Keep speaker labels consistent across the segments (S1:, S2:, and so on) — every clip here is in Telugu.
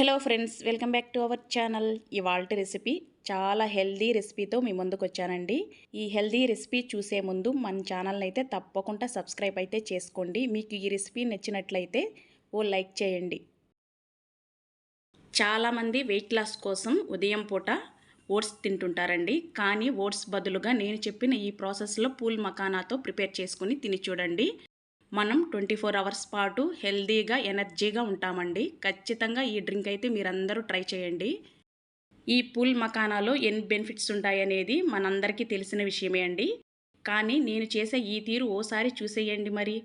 S1: Hello friends welcome back to our channel. ఇవాళ రెసిపీ చాలా హెల్దీ రెసిపీతో మీ ముందుకు వచ్చానండి. ఈ హెల్దీ రెసిపీ చూసే ముందు మన ఛానల్ని అయితే తప్పకుండా సబ్స్క్రైబ్ అయితే చేసుకోండి. మీకు ఈ రెసిపీ నచ్చినట్లయితే ఓ లైక్ చేయండి. చాలామంది వెయిట్ లాస్ కోసం ఉదయం పూట ఓట్స్ తింటుంటారండి. కానీ ఓట్స్ బదులుగా నేను చెప్పిన ఈ ప్రాసెస్లో పూల్ మకానాతో ప్రిపేర్ చేసుకుని తిని చూడండి. మనం ట్వంటీ ఫోర్ అవర్స్ పాటు హెల్దీగా ఎనర్జీగా ఉంటామండి. ఖచ్చితంగా ఈ డ్రింక్ అయితే మీరందరూ ట్రై చేయండి. ఈ పూల్ మకానాలో ఎన్ని బెనిఫిట్స్ ఉంటాయనేది మనందరికీ తెలిసిన విషయమే అండి. కానీ నేను చేసే ఈ తీరు ఓసారి చూసేయండి మరి.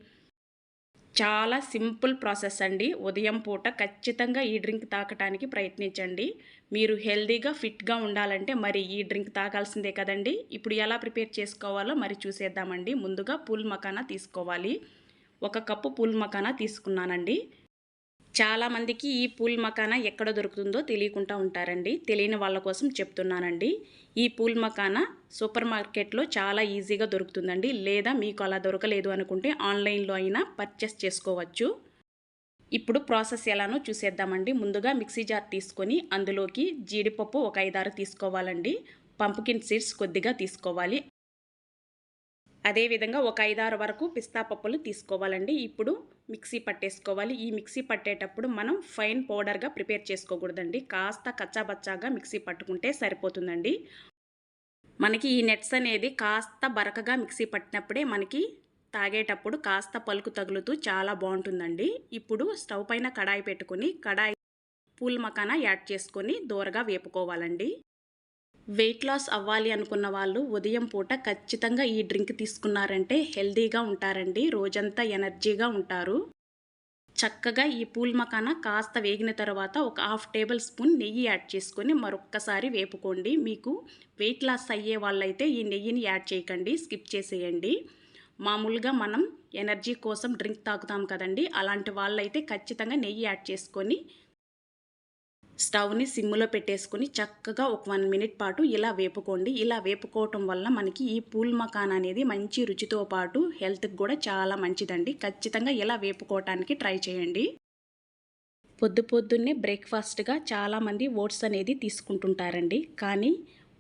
S1: చాలా సింపుల్ ప్రాసెస్ అండి. ఉదయం పూట ఖచ్చితంగా ఈ డ్రింక్ తాకటానికి ప్రయత్నించండి. మీరు హెల్దీగా ఫిట్గా ఉండాలంటే మరి ఈ డ్రింక్ తాగాల్సిందే కదండి. ఇప్పుడు ఎలా ప్రిపేర్ చేసుకోవాలో మరి చూసేద్దామండి. ముందుగా పూల్ మకానా తీసుకోవాలి. ఒక కప్పు పూల్ మకానా తీసుకున్నానండి. చాలామందికి ఈ పూల్ మకానా ఎక్కడ దొరుకుతుందో తెలియకుండా ఉంటారండి. తెలియని వాళ్ళ కోసం చెప్తున్నానండి. ఈ పూల్ మకానా సూపర్ మార్కెట్లో చాలా ఈజీగా దొరుకుతుందండి. లేదా మీకు అలా దొరకలేదు అనుకుంటే ఆన్లైన్లో అయినా పర్చేస్ చేసుకోవచ్చు. ఇప్పుడు ప్రాసెస్ ఎలానో చూసేద్దామండి. ముందుగా మిక్సీ జార్ తీసుకొని అందులోకి జీడిపప్పు ఒక ఐదారు తీసుకోవాలండి. పంపుకిన్ సీడ్స్ కొద్దిగా తీసుకోవాలి. అదేవిధంగా ఒక ఐదారు వరకు పిస్తా పప్పులు తీసుకోవాలండి. ఇప్పుడు మిక్సీ పట్టేసుకోవాలి. ఈ మిక్సీ పట్టేటప్పుడు మనం ఫైన్ పౌడర్గా ప్రిపేర్ చేసుకోకూడదండి. కాస్త కచ్చాబచ్చాగా మిక్సీ పట్టుకుంటే సరిపోతుందండి. మనకి ఈ నెట్స్ అనేది కాస్త బరకగా మిక్సీ పట్టినప్పుడే మనకి తాగేటప్పుడు కాస్త పలుకు తగులుతూ చాలా బాగుంటుందండి. ఇప్పుడు స్టవ్ పైన కడాయి పెట్టుకొని కడాయి పూల్ మకాన యాడ్ చేసుకొని దూరగా వేపుకోవాలండి. వెయిట్ లాస్ అవ్వాలి అనుకున్న వాళ్ళు ఉదయం పూట ఖచ్చితంగా ఈ డ్రింక్ తీసుకున్నారంటే హెల్దీగా ఉంటారండి. రోజంతా ఎనర్జీగా ఉంటారు. చక్కగా ఈ పూల్ మకాన కాస్త వేగిన తర్వాత ఒక హాఫ్ టేబుల్ స్పూన్ నెయ్యి యాడ్ చేసుకొని మరొక్కసారి వేపుకోండి. మీకు వెయిట్ లాస్ అయ్యే వాళ్ళైతే ఈ నెయ్యిని యాడ్ చేయకండి. స్కిప్ చేసేయండి. మామూలుగా మనం ఎనర్జీ కోసం డ్రింక్ తాగుతాం కదండి. అలాంటి వాళ్ళైతే ఖచ్చితంగా నెయ్యి యాడ్ చేసుకొని స్టవ్ని సిమ్లో పెట్టేసుకొని చక్కగా ఒక వన్ మినిట్ పాటు ఇలా వేపుకోండి. ఇలా వేపుకోవటం వల్ల మనకి ఈ పూల్ మకాన్ అనేది మంచి రుచితో పాటు హెల్త్కి కూడా చాలా మంచిదండి. ఖచ్చితంగా ఇలా వేపుకోవటానికి ట్రై చేయండి. పొద్దు పొద్దున్నే బ్రేక్ఫాస్ట్గా చాలామంది ఓట్స్ అనేది తీసుకుంటుంటారండి. కానీ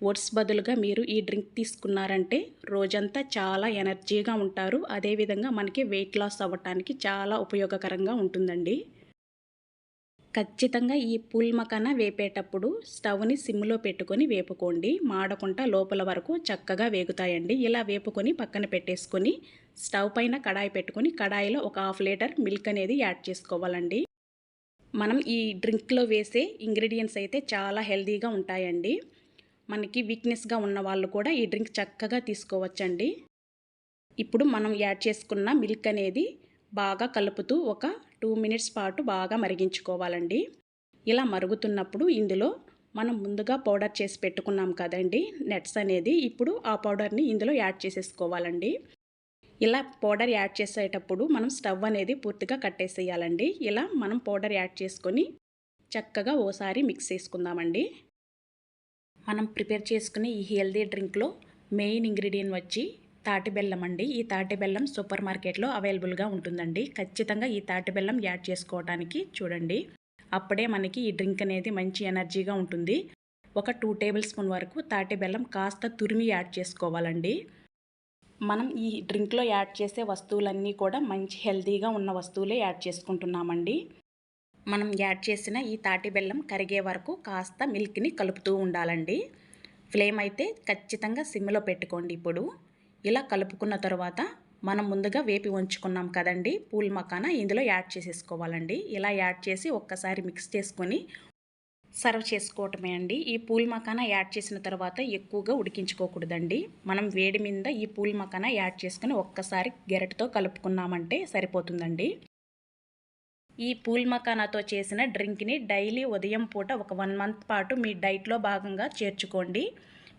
S1: ఓట్స్ బదులుగా మీరు ఈ డ్రింక్ తీసుకున్నారంటే రోజంతా చాలా ఎనర్జీగా ఉంటారు. అదేవిధంగా మనకి వెయిట్ లాస్ అవ్వటానికి చాలా ఉపయోగకరంగా ఉంటుందండి. ఖచ్చితంగా ఈ పూల్ మకాన వేపేటప్పుడు స్టవ్ని సిమ్లో పెట్టుకొని వేపుకోండి. మాడకుండా లోపల వరకు చక్కగా వేగుతాయండి. ఇలా వేపుకొని పక్కన పెట్టేసుకొని స్టవ్ పైన కడాయి పెట్టుకొని కడాయిలో ఒక హాఫ్ లీటర్ మిల్క్ అనేది యాడ్ చేసుకోవాలండి. మనం ఈ డ్రింక్లో వేసే ఇంగ్రీడియంట్స్ అయితే చాలా హెల్తీగా ఉంటాయండి. మనకి వీక్నెస్గా ఉన్న వాళ్ళు కూడా ఈ డ్రింక్ చక్కగా తీసుకోవచ్చండి. ఇప్పుడు మనం యాడ్ చేసుకున్న మిల్క్ అనేది బాగా కలుపుతూ ఒక టూ మినిట్స్ పాటు బాగా మరిగించుకోవాలండి. ఇలా మరుగుతున్నప్పుడు ఇందులో మనం ముందుగా పౌడర్ చేసి పెట్టుకున్నాం కదండి. నెట్స్ అనేది ఇప్పుడు ఆ పౌడర్ని ఇందులో యాడ్ చేసేసుకోవాలండి. ఇలా పౌడర్ యాడ్ చేసేటప్పుడు మనం స్టవ్ అనేది పూర్తిగా కట్టేసేయాలండి ఇలా మనం పౌడర్ యాడ్ చేసుకొని చక్కగా ఓసారి మిక్స్ చేసుకుందామండి. మనం ప్రిపేర్ చేసుకునే ఈ హెల్దీ డ్రింక్లో మెయిన్ ఇంగ్రీడియంట్ వచ్చి తాటి బెల్లం అండి. ఈ తాటి బెల్లం సూపర్ మార్కెట్లో అవైలబుల్గా ఉంటుందండి. ఖచ్చితంగా ఈ తాటి బెల్లం యాడ్ చేసుకోవడానికి చూడండి. అప్పుడే మనకి ఈ డ్రింక్ అనేది మంచి ఎనర్జీగా ఉంటుంది. ఒక టూ టేబుల్ స్పూన్ వరకు తాటి బెల్లం కాస్త తురిమి యాడ్ చేసుకోవాలండి. మనం ఈ డ్రింక్లో యాడ్ చేసే వస్తువులన్నీ కూడా మంచి హెల్తీగా ఉన్న వస్తువులే యాడ్ చేసుకుంటున్నామండి. మనం యాడ్ చేసిన ఈ తాటి బెల్లం కరిగే వరకు కాస్త మిల్క్ని కలుపుతూ ఉండాలండి. ఫ్లేమ్ అయితే ఖచ్చితంగా సిమ్లో పెట్టుకోండి ఇప్పుడు. ఇలా కలుపుకున్న తర్వాత మనం ముందుగా వేపి ఉంచుకున్నాం కదండి. పూల్ మకాన ఇందులో యాడ్ చేసేసుకోవాలండి. ఇలా యాడ్ చేసి ఒక్కసారి మిక్స్ చేసుకొని సర్వ్ చేసుకోవటమే అండి. ఈ పూల్ మకాన యాడ్ చేసిన తర్వాత ఎక్కువగా ఉడికించుకోకూడదండి. మనం వేడి మీద ఈ పూల్ మకాన యాడ్ చేసుకుని ఒక్కసారి గెరటితో కలుపుకున్నామంటే సరిపోతుందండి. ఈ పూల్ మకానాతో చేసిన డ్రింక్ని డైలీ ఉదయం పూట ఒక వన్ మంత్ పాటు మీ డైట్లో భాగంగా చేర్చుకోండి.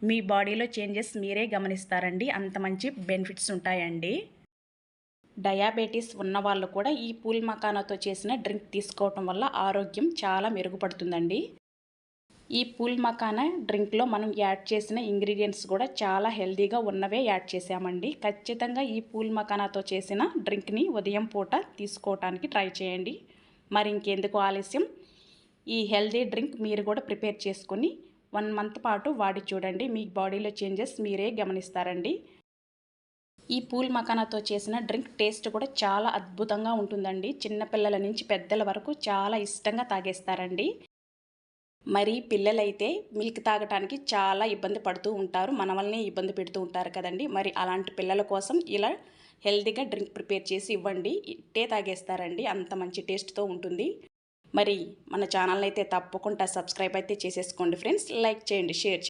S1: మీ బాడీలో చేంజెస్ మీరే గమనిస్తారండి. అంత మంచి బెనిఫిట్స్ ఉంటాయండి. డయాబెటీస్ ఉన్న వాళ్ళు కూడా ఈ పూల్ మకానాతో చేసిన డ్రింక్ తీసుకోవటం వల్ల ఆరోగ్యం చాలా మెరుగుపడుతుందండి. ఈ పూల్ మకానా డ్రింక్లో మనం యాడ్ చేసిన ఇంగ్రీడియంట్స్ కూడా చాలా హెల్దీగా ఉన్నవే యాడ్ చేసామండి ఖచ్చితంగా ఈ పూల్ మకానాతో చేసిన డ్రింక్ని ఉదయం పూట తీసుకోవటానికి ట్రై చేయండి. మరి ఇంకెందుకు ఆలస్యం? ఈ హెల్దీ డ్రింక్ మీరు కూడా ప్రిపేర్ చేసుకుని వన్ మంత్ పాటు వాడి చూడండి. మీ బాడీలో చేంజెస్ మీరే గమనిస్తారండి. ఈ పూల్ మకానాతో చేసిన డ్రింక్ టేస్ట్ కూడా చాలా అద్భుతంగా ఉంటుందండి. చిన్నపిల్లల నుంచి పెద్దల వరకు చాలా ఇష్టంగా తాగేస్తారండి. మరి పిల్లలైతే మిల్క్ తాగటానికి చాలా ఇబ్బంది పడుతూ ఉంటారు. మనవల్ని ఇబ్బంది పెడుతూ ఉంటారు కదండి. మరి అలాంటి పిల్లల కోసం ఇలా హెల్తీగా డ్రింక్ ప్రిపేర్ చేసి ఇవ్వండి. ఇట్టే తాగేస్తారండి. అంత మంచి టేస్ట్తో ఉంటుంది. మరి మన ఛానల్ అయితే తప్పకుండా సబ్స్క్రైబ్ అయితే చేసేసుకోండి ఫ్రెండ్స్ లైక్ చేయండి షేర్ చేయండి.